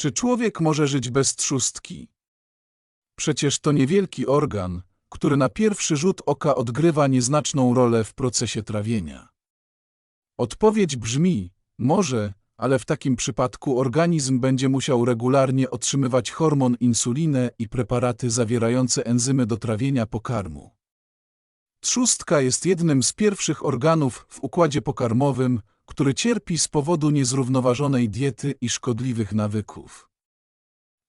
Czy człowiek może żyć bez trzustki? Przecież to niewielki organ, który na pierwszy rzut oka odgrywa nieznaczną rolę w procesie trawienia. Odpowiedź brzmi: może, ale w takim przypadku organizm będzie musiał regularnie otrzymywać hormon insulinę i preparaty zawierające enzymy do trawienia pokarmu. Trzustka jest jednym z pierwszych organów w układzie pokarmowym, który cierpi z powodu niezrównoważonej diety i szkodliwych nawyków.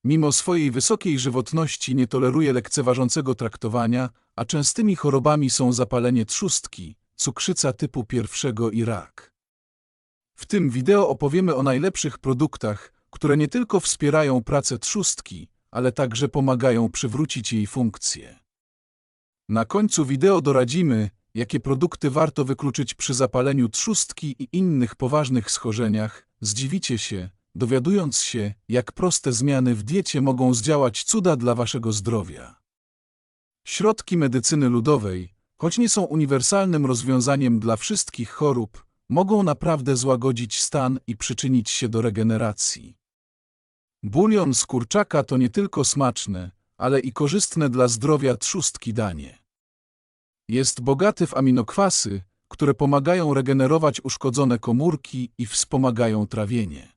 Mimo swojej wysokiej żywotności nie toleruje lekceważącego traktowania, a częstymi chorobami są zapalenie trzustki, cukrzyca typu pierwszego i rak. W tym wideo opowiemy o najlepszych produktach, które nie tylko wspierają pracę trzustki, ale także pomagają przywrócić jej funkcję. Na końcu wideo doradzimy, jakie produkty warto wykluczyć przy zapaleniu trzustki i innych poważnych schorzeniach. Zdziwicie się, dowiadując się, jak proste zmiany w diecie mogą zdziałać cuda dla waszego zdrowia. Środki medycyny ludowej, choć nie są uniwersalnym rozwiązaniem dla wszystkich chorób, mogą naprawdę złagodzić stan i przyczynić się do regeneracji. Bulion z kurczaka to nie tylko smaczne, ale i korzystne dla zdrowia trzustki danie. Jest bogaty w aminokwasy, które pomagają regenerować uszkodzone komórki i wspomagają trawienie.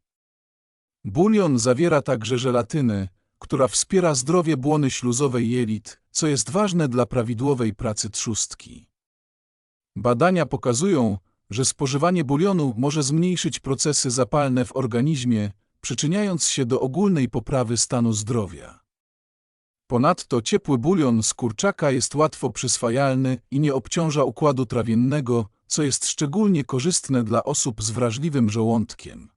Bulion zawiera także żelatynę, która wspiera zdrowie błony śluzowej jelit, co jest ważne dla prawidłowej pracy trzustki. Badania pokazują, że spożywanie bulionu może zmniejszyć procesy zapalne w organizmie, przyczyniając się do ogólnej poprawy stanu zdrowia. Ponadto ciepły bulion z kurczaka jest łatwo przyswajalny i nie obciąża układu trawiennego, co jest szczególnie korzystne dla osób z wrażliwym żołądkiem.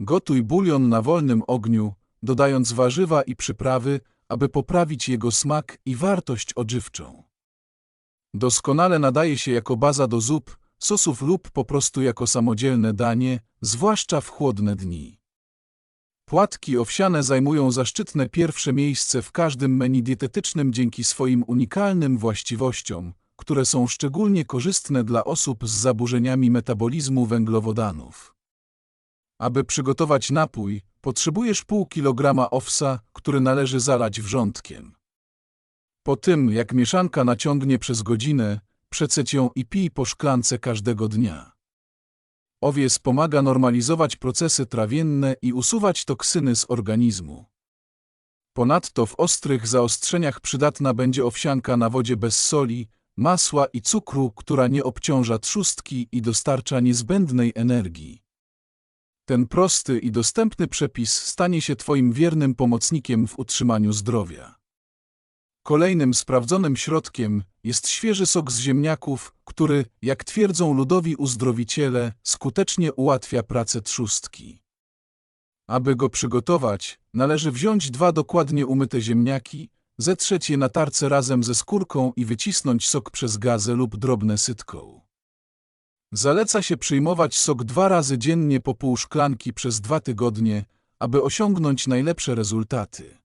Gotuj bulion na wolnym ogniu, dodając warzywa i przyprawy, aby poprawić jego smak i wartość odżywczą. Doskonale nadaje się jako baza do zup, sosów lub po prostu jako samodzielne danie, zwłaszcza w chłodne dni. Płatki owsiane zajmują zaszczytne pierwsze miejsce w każdym menu dietetycznym dzięki swoim unikalnym właściwościom, które są szczególnie korzystne dla osób z zaburzeniami metabolizmu węglowodanów. Aby przygotować napój, potrzebujesz pół kilograma owsa, który należy zalać wrzątkiem. Po tym, jak mieszanka naciągnie przez godzinę, przeceć ją i pij po szklance każdego dnia. Owies pomaga normalizować procesy trawienne i usuwać toksyny z organizmu. Ponadto w ostrych zaostrzeniach przydatna będzie owsianka na wodzie bez soli, masła i cukru, która nie obciąża trzustki i dostarcza niezbędnej energii. Ten prosty i dostępny przepis stanie się Twoim wiernym pomocnikiem w utrzymaniu zdrowia. Kolejnym sprawdzonym środkiem jest świeży sok z ziemniaków, który, jak twierdzą ludowi uzdrowiciele, skutecznie ułatwia pracę trzustki. Aby go przygotować, należy wziąć dwa dokładnie umyte ziemniaki, zetrzeć je na tarce razem ze skórką i wycisnąć sok przez gazę lub drobne sytką. Zaleca się przyjmować sok dwa razy dziennie po pół szklanki przez dwa tygodnie, aby osiągnąć najlepsze rezultaty.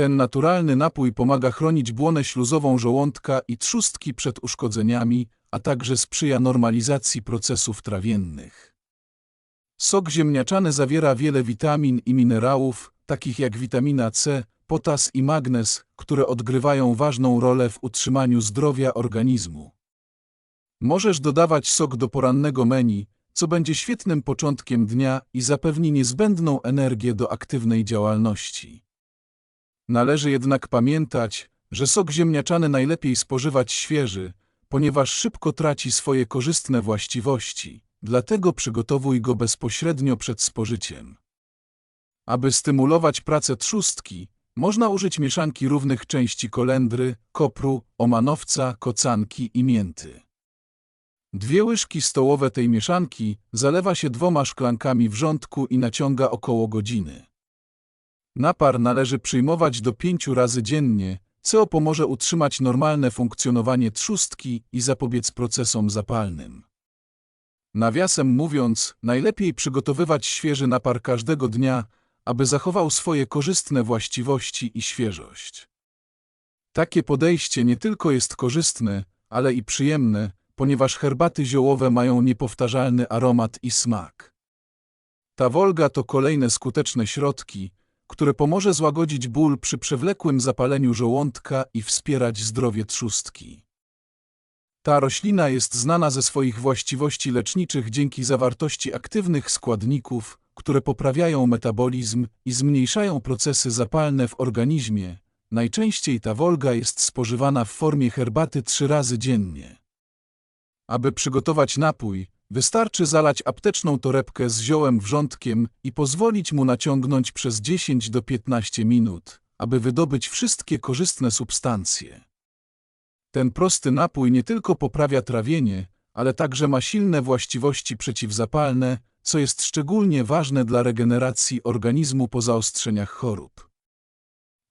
Ten naturalny napój pomaga chronić błonę śluzową żołądka i trzustki przed uszkodzeniami, a także sprzyja normalizacji procesów trawiennych. Sok ziemniaczany zawiera wiele witamin i minerałów, takich jak witamina C, potas i magnez, które odgrywają ważną rolę w utrzymaniu zdrowia organizmu. Możesz dodawać sok do porannego menu, co będzie świetnym początkiem dnia i zapewni niezbędną energię do aktywnej działalności. Należy jednak pamiętać, że sok ziemniaczany najlepiej spożywać świeży, ponieważ szybko traci swoje korzystne właściwości, dlatego przygotowuj go bezpośrednio przed spożyciem. Aby stymulować pracę trzustki, można użyć mieszanki równych części kolendry, kopru, omanowca, kocanki i mięty. Dwie łyżki stołowe tej mieszanki zalewa się dwoma szklankami wrzątku i naciąga około godziny. Napar należy przyjmować do pięciu razy dziennie, co pomoże utrzymać normalne funkcjonowanie trzustki i zapobiec procesom zapalnym. Nawiasem mówiąc, najlepiej przygotowywać świeży napar każdego dnia, aby zachował swoje korzystne właściwości i świeżość. Takie podejście nie tylko jest korzystne, ale i przyjemne, ponieważ herbaty ziołowe mają niepowtarzalny aromat i smak. Tawolga to kolejne skuteczne środki, które pomoże złagodzić ból przy przewlekłym zapaleniu żołądka i wspierać zdrowie trzustki. Ta roślina jest znana ze swoich właściwości leczniczych dzięki zawartości aktywnych składników, które poprawiają metabolizm i zmniejszają procesy zapalne w organizmie. Najczęściej ta wolga jest spożywana w formie herbaty trzy razy dziennie. Aby przygotować napój, wystarczy zalać apteczną torebkę z ziołem wrzątkiem i pozwolić mu naciągnąć przez 10 do 15 minut, aby wydobyć wszystkie korzystne substancje. Ten prosty napój nie tylko poprawia trawienie, ale także ma silne właściwości przeciwzapalne, co jest szczególnie ważne dla regeneracji organizmu po zaostrzeniach chorób.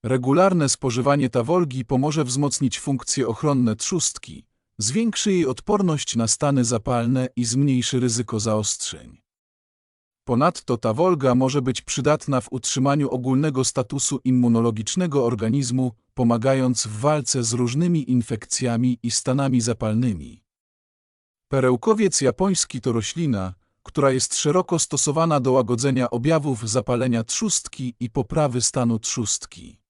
Regularne spożywanie tawolgi pomoże wzmocnić funkcje ochronne trzustki, zwiększy jej odporność na stany zapalne i zmniejszy ryzyko zaostrzeń. Ponadto ta wolga może być przydatna w utrzymaniu ogólnego statusu immunologicznego organizmu, pomagając w walce z różnymi infekcjami i stanami zapalnymi. Perełkowiec japoński to roślina, która jest szeroko stosowana do łagodzenia objawów zapalenia trzustki i poprawy stanu trzustki.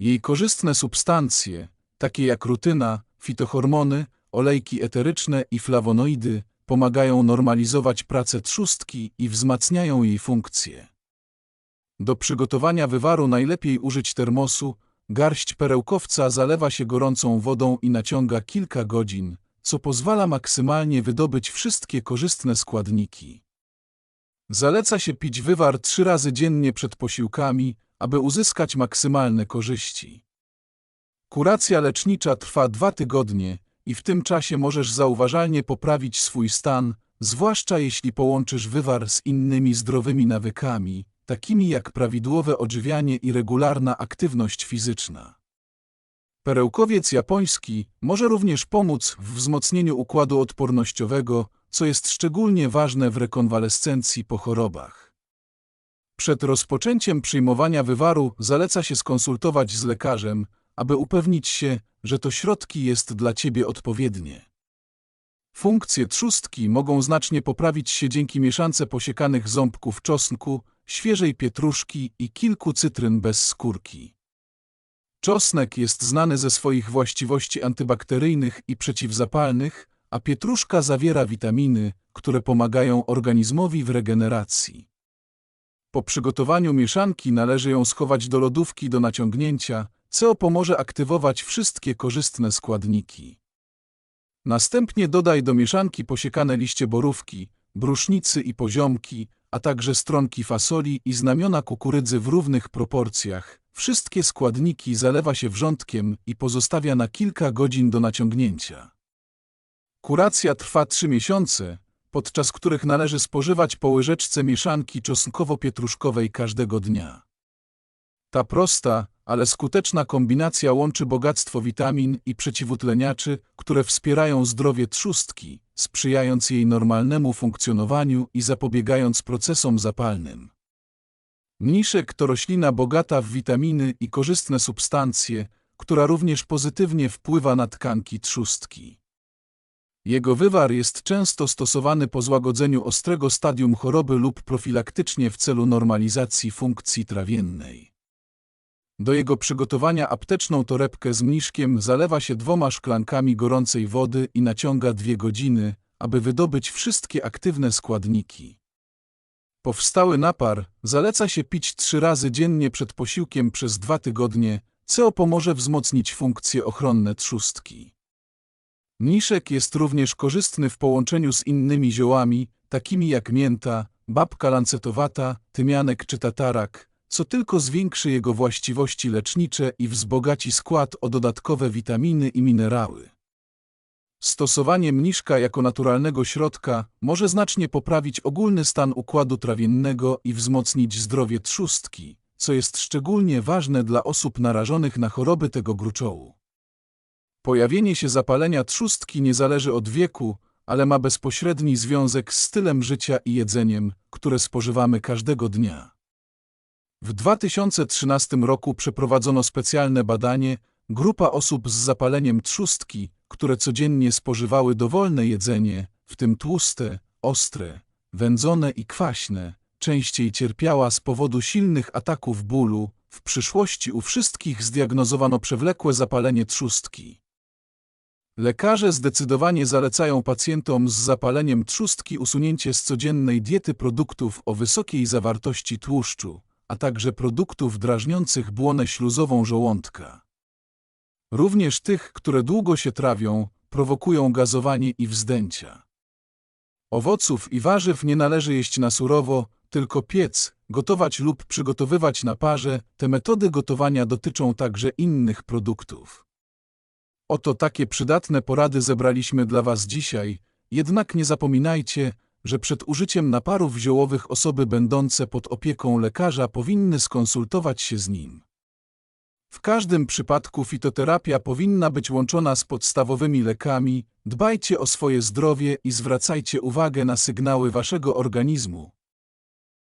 Jej korzystne substancje, takie jak rutyna, fitohormony, olejki eteryczne i flawonoidy, pomagają normalizować pracę trzustki i wzmacniają jej funkcje. Do przygotowania wywaru najlepiej użyć termosu, garść perełkowca zalewa się gorącą wodą i naciąga kilka godzin, co pozwala maksymalnie wydobyć wszystkie korzystne składniki. Zaleca się pić wywar trzy razy dziennie przed posiłkami, aby uzyskać maksymalne korzyści. Kuracja lecznicza trwa dwa tygodnie i w tym czasie możesz zauważalnie poprawić swój stan, zwłaszcza jeśli połączysz wywar z innymi zdrowymi nawykami, takimi jak prawidłowe odżywianie i regularna aktywność fizyczna. Perełkowiec japoński może również pomóc w wzmocnieniu układu odpornościowego, co jest szczególnie ważne w rekonwalescencji po chorobach. Przed rozpoczęciem przyjmowania wywaru zaleca się skonsultować z lekarzem, aby upewnić się, że to środki jest dla Ciebie odpowiednie. Funkcje trzustki mogą znacznie poprawić się dzięki mieszance posiekanych ząbków czosnku, świeżej pietruszki i kilku cytryn bez skórki. Czosnek jest znany ze swoich właściwości antybakteryjnych i przeciwzapalnych, a pietruszka zawiera witaminy, które pomagają organizmowi w regeneracji. Po przygotowaniu mieszanki należy ją schować do lodówki do naciągnięcia, co pomoże aktywować wszystkie korzystne składniki. Następnie dodaj do mieszanki posiekane liście borówki, brusznicy i poziomki, a także stronki fasoli i znamiona kukurydzy w równych proporcjach. Wszystkie składniki zalewa się wrzątkiem i pozostawia na kilka godzin do naciągnięcia. Kuracja trwa 3 miesiące, podczas których należy spożywać po łyżeczce mieszanki czosnkowo-pietruszkowej każdego dnia. Ta prosta, ale skuteczna kombinacja łączy bogactwo witamin i przeciwutleniaczy, które wspierają zdrowie trzustki, sprzyjając jej normalnemu funkcjonowaniu i zapobiegając procesom zapalnym. Mniszek to roślina bogata w witaminy i korzystne substancje, która również pozytywnie wpływa na tkanki trzustki. Jego wywar jest często stosowany po złagodzeniu ostrego stadium choroby lub profilaktycznie w celu normalizacji funkcji trawiennej. Do jego przygotowania apteczną torebkę z mniszkiem zalewa się dwoma szklankami gorącej wody i naciąga dwie godziny, aby wydobyć wszystkie aktywne składniki. Powstały napar zaleca się pić trzy razy dziennie przed posiłkiem przez dwa tygodnie, co pomoże wzmocnić funkcje ochronne trzustki. Mniszek jest również korzystny w połączeniu z innymi ziołami, takimi jak mięta, babka lancetowata, tymianek czy tatarak, co tylko zwiększy jego właściwości lecznicze i wzbogaci skład o dodatkowe witaminy i minerały. Stosowanie mniszka jako naturalnego środka może znacznie poprawić ogólny stan układu trawiennego i wzmocnić zdrowie trzustki, co jest szczególnie ważne dla osób narażonych na choroby tego gruczołu. Pojawienie się zapalenia trzustki nie zależy od wieku, ale ma bezpośredni związek z stylem życia i jedzeniem, które spożywamy każdego dnia. W 2013 roku przeprowadzono specjalne badanie, grupa osób z zapaleniem trzustki, które codziennie spożywały dowolne jedzenie, w tym tłuste, ostre, wędzone i kwaśne, częściej cierpiała z powodu silnych ataków bólu, w przyszłości u wszystkich zdiagnozowano przewlekłe zapalenie trzustki. Lekarze zdecydowanie zalecają pacjentom z zapaleniem trzustki usunięcie z codziennej diety produktów o wysokiej zawartości tłuszczu, a także produktów drażniących błonę śluzową żołądka. Również tych, które długo się trawią, prowokują gazowanie i wzdęcia. Owoców i warzyw nie należy jeść na surowo, tylko piec, gotować lub przygotowywać na parze. Te metody gotowania dotyczą także innych produktów. Oto takie przydatne porady zebraliśmy dla Was dzisiaj, jednak nie zapominajcie, że przed użyciem naparów ziołowych osoby będące pod opieką lekarza powinny skonsultować się z nim. W każdym przypadku fitoterapia powinna być łączona z podstawowymi lekami. Dbajcie o swoje zdrowie i zwracajcie uwagę na sygnały waszego organizmu.